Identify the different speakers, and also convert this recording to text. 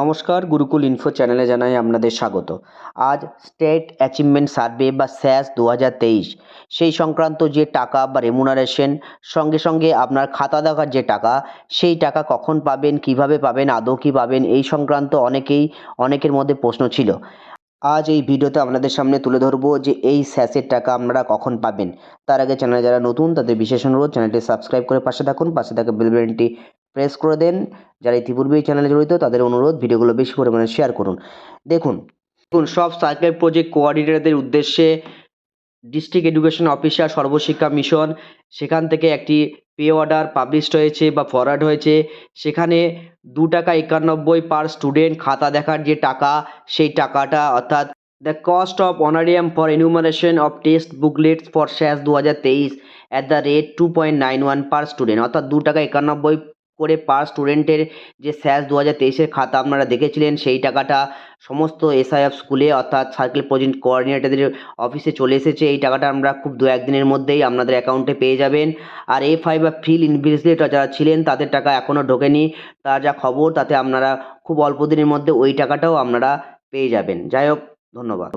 Speaker 1: নমস্কার, গুরুকুল ইনফো চ্যানেলে জানাই আপনাদের স্বাগত। আজ স্টেট অ্যাচিভমেন্ট সার্ভে বা স্যাস দু হাজার তেইশ, সেই সংক্রান্ত যে টাকা বা রেমুনারেশন সঙ্গে সঙ্গে আপনার খাতা দেখার যে টাকা, সেই টাকা কখন পাবেন, কীভাবে পাবেন, আদৌ কী পাবেন, এই সংক্রান্ত অনেকেই, অনেকের মধ্যে প্রশ্ন ছিল। আজ এই ভিডিওতে আপনাদের সামনে তুলে ধরবো যে এই স্যাসের টাকা আপনারা কখন পাবেন। তার আগে চ্যানেলে যারা নতুন, তাদের বিশেষ অনুরোধ চ্যানেলটি সাবস্ক্রাইব করে পাশে থাকুন, পাশে থাকা বেল বাটনটি প্রেস করে দেন। যারা ইতিপূর্বে এই চ্যানেলে জড়িত, তাদের অনুরোধ ভিডিওগুলো বেশি পরিমাণে শেয়ার করুন। দেখুন দেখুন, সব সার্কেল প্রজেক্ট কোঅর্ডিনেটরদের উদ্দেশ্যে district education officer Sarva Shiksha mission সেখান থেকে একটি পে অর্ডার পাবলিশড হয়েছে বা ফরওয়ার্ড হয়েছে। সেখানে দু টাকা একানব্বই পার স্টুডেন্ট খাতা দেখার যে টাকা, সেই টাকাটা, অর্থাৎ the cost of honorarium for enumeration of test booklets for SAS দু হাজার তেইশ at the rate two point nine one per student অর্থাৎ দু টাকা একানব্বই করে পার স্টুডেন্টের যে স্যাস দু হাজার তেইশের খাতা আপনারা দেখেছিলেন, সেই টাকাটা সমস্ত এসআইএফ স্কুলে অর্থাৎ সার্কেল প্রজেক্ট কোঅর্ডিনেটরদের অফিসে চলে এসেছে। এই টাকাটা আমরা খুব দু একদিনের মধ্যেই আপনাদের অ্যাকাউন্টে পেয়ে যাবেন। আর এফ আই বা ফিল ইনভিজিলেটর যারা ছিলেন, তাদের টাকা এখনও ঢোকেনি। তার যা খবর, তাতে আপনারা খুব অল্প দিনের মধ্যে ওই টাকাটাও আপনারা পেয়ে যাবেন। যাই হোক, ধন্যবাদ।